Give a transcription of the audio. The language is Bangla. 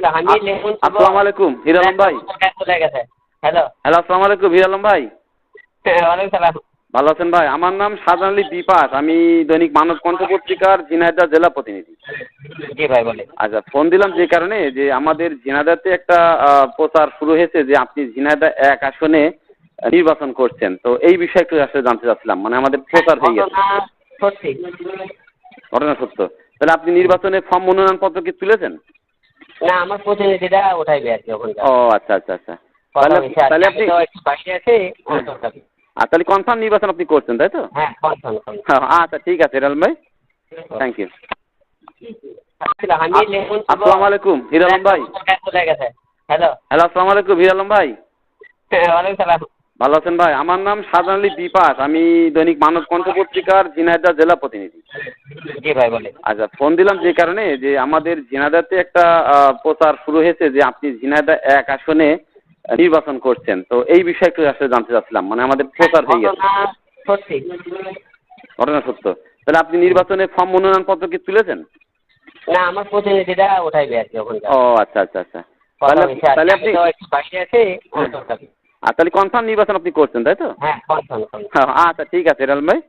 বলেছিলাম আমি লেমন আসসালামু আলাইকুম হির আলম ভাই। চলে গেছে। হ্যালো। হ্যালো আসসালামু আলাইকুম হির আলম ভাই। হ্যাঁ ওয়ালাইকুম সালাম। ভালো আছেন ভাই? আমার নাম শাহজাহান আলী বিপাস আমি দৈনিক মানব কণ্ঠ পত্রিকার ঝিনাইদহ জেলা প্রতিনিধি। জি ভাই বলে আচ্ছা ফোন দিলাম যে কারণে যে আমাদের ঝিনাইদাতে একটা প্রচার শুরু হয়েছে যে আপনি ঝিনাইদহ এক আসনে নির্বাচন করছেন। তো এই বিষয়ে একটু আসলে জানতে চাচ্ছিলাম। মানে আমাদের প্রচার হয়ে গেছে। ঘটনা সত্য। তাহলে আপনি নির্বাচনে ফর্ম মনোনয়ন পত্র কি তুলেছেন? না আমার প্রতিনিধিটা ওঠাইবে আর কি ওখানকার। ও আচ্ছা আচ্ছা আচ্ছা। তাহলে তাহলে আপনি বাইরে আছে আর তাহলে কনফার্ম নির্বাচন আপনি করছেন তাই তো? হ্যাঁ কনফার্ম হ্যাঁ আচ্ছা ঠিক আছে হির ভাই। থ্যাংক ইউ আমি লেমন আসসালামু আলাইকুম হির ভাই। হ্যালো। হ্যালো আসসালামু আলাইকুম হির ভাই। হ্যাঁ ওয়ালাইকুম সালাম। ভালো আছেন ভাই? আমার নাম শাহজাহান আলী বিপাস। আমি দৈনিক মানব কণ্ঠ পত্রিকার ঝিনাইদহ জেলা প্রতিনিধি। জি ভাই বলে আচ্ছা ফোন দিলাম যে কারণে যে আমাদের ঝিনাইদহতে একটা প্রচার শুরু হয়েছে যে আপনি ঝিনাইদহ এক আসনে নির্বাচন করছেন। তো এই বিষয়ে একটু আসলে জানতে চাচ্ছিলাম। মানে আমাদের প্রচার হয়ে গেছে। ঘটনা সত্যি। ঘটনা সত্য। তাহলে আপনি নির্বাচনে ফর্ম মনোনয়ন পত্র কি তুলেছেন? না আমার প্রতিনিধিটা ওঠাইবে আর কি ওখানকার। ও আচ্ছা আচ্ছা আচ্ছা। তাহলে তাহলে আপনি বাইরে আছে আর তাহলে কনফার্ম নির্বাচন আপনি করছেন তাই তো? হ্যাঁ হ্যাঁ আচ্ছা ঠিক আছে হিরাল ভাই।